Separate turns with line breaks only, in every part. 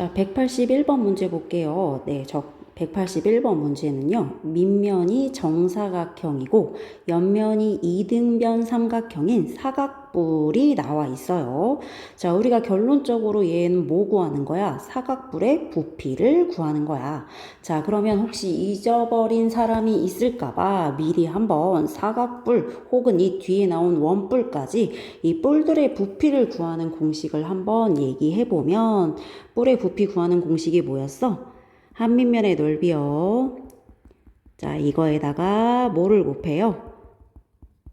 자, 181번 문제 볼게요. 네, 저 181번 문제는요. 밑면이 정사각형이고 옆면이 이등변 삼각형인 사각뿔이 나와 있어요. 자, 우리가 결론적으로 얘는 뭐 구하는 거야? 사각뿔의 부피를 구하는 거야. 자, 그러면 혹시 잊어버린 사람이 있을까 봐 미리 한번 사각뿔 혹은 이 뒤에 나온 원뿔까지 이 뿔들의 부피를 구하는 공식을 한번 얘기해 보면 뿔의 부피 구하는 공식이 뭐였어? 한 밑면의 넓이요. 자, 이거에다가 뭐를 곱해요?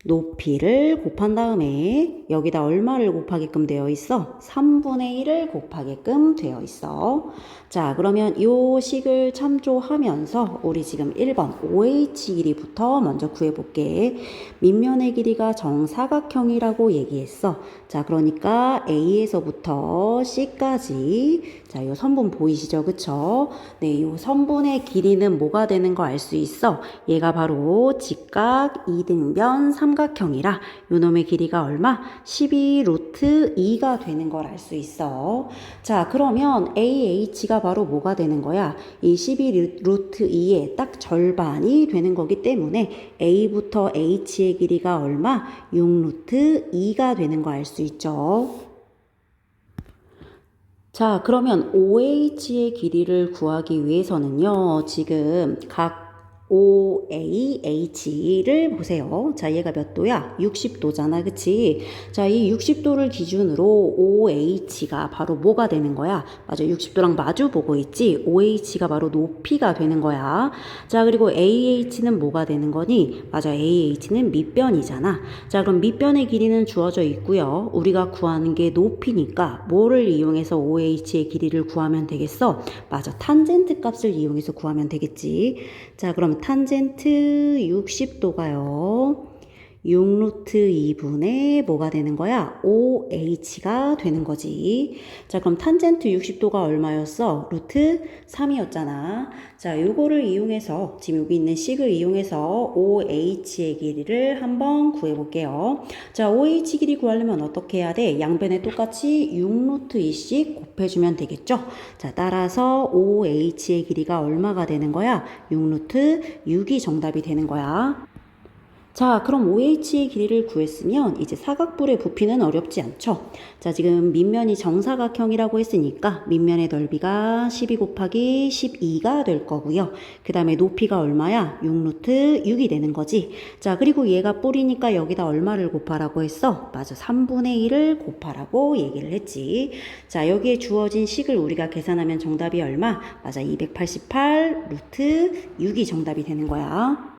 높이를 곱한 다음에 여기다 얼마를 곱하게끔 되어 있어? 3분의 1을 곱하게끔 되어 있어. 자, 그러면 요 식을 참조하면서 우리 지금 1번 OH 길이부터 먼저 구해볼게. 밑면의 길이가 정사각형이라고 얘기했어. 자, 그러니까 A에서부터 C까지 자, 요 선분 보이시죠? 그쵸? 네, 요 선분의 길이는 뭐가 되는 거 알 수 있어? 얘가 바로 직각 이등변 삼각 형이라 요 놈의 길이가 얼마? 12 루트 2가 되는 걸 알 수 있어. 자, 그러면 AH가 바로 뭐가 되는 거야? 이12 루트 2의 딱 절반이 되는 거기 때문에 A부터 H의 길이가 얼마? 6 루트 2가 되는 거 알 수 있죠. 자, 그러면 OH의 길이를 구하기 위해서는요, 지금 각 OAH를 보세요. 자, 얘가 몇 도야? 60도잖아. 그치? 자, 이 60도를 기준으로 OH가 바로 뭐가 되는 거야? 맞아. 60도랑 마주 보고 있지? OH가 바로 높이가 되는 거야. 자, 그리고 AH는 뭐가 되는 거니? 맞아. AH는 밑변이잖아. 자, 그럼 밑변의 길이는 주어져 있고요. 우리가 구하는 게 높이니까 뭐를 이용해서 OH의 길이를 구하면 되겠어? 맞아. 탄젠트 값을 이용해서 구하면 되겠지. 자, 그럼 탄젠트 60도가요. 6루트 2분의 뭐가 되는 거야? OH가 되는 거지. 자, 그럼 탄젠트 60도가 얼마였어? 루트 3이었잖아. 자, 요거를 이용해서, 지금 여기 있는 식을 이용해서 OH의 길이를 한번 구해볼게요. 자, OH 길이 구하려면 어떻게 해야 돼? 양변에 똑같이 6루트 2씩 곱해주면 되겠죠? 자, 따라서 OH의 길이가 얼마가 되는 거야? 6루트 6이 정답이 되는 거야. 자, 그럼 OH의 길이를 구했으면 이제 사각뿔의 부피는 어렵지 않죠? 자, 지금 밑면이 정사각형이라고 했으니까 밑면의 넓이가 12 곱하기 12가 될 거고요. 그 다음에 높이가 얼마야? 6루트 6이 되는 거지. 자, 그리고 얘가 뿔이니까 여기다 얼마를 곱하라고 했어? 맞아, 3분의 1을 곱하라고 얘기를 했지. 자, 여기에 주어진 식을 우리가 계산하면 정답이 얼마? 맞아, 288 루트 6이 정답이 되는 거야.